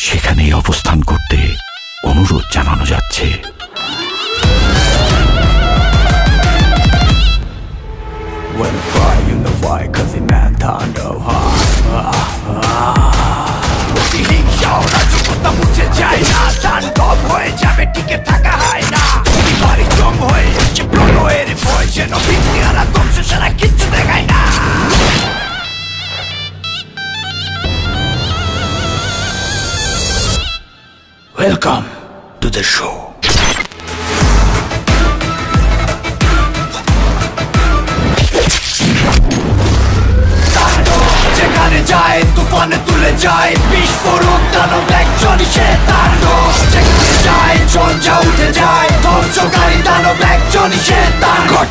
সেখানেই অবস্থান করতে অনুরোধ জানানো যাচ্ছে। যায় যাবে টিকে থাকা হয় না হয়ে যেন Welcome to the show. যেখানে যায় তুফানে তুলে যায় বিস্ফোরক দানব একজনই সে তাণ্ডব যেখানে যায় ঝঞ্ঝা উঠে যায় ধ্বংসকারী দানব একজনই সে তাণ্ডব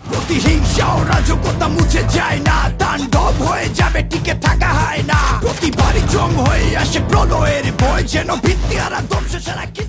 প্রতিহিংসা ও। রাজকতা মুছে যায় না। তাণ্ডব হয়ে যাবে, টিকে থাকা হয় না। প্রতিবারই জম হয়ে আসে, প্রলয়ের ভয় যেন ভিত্তি আর কিচ্ছু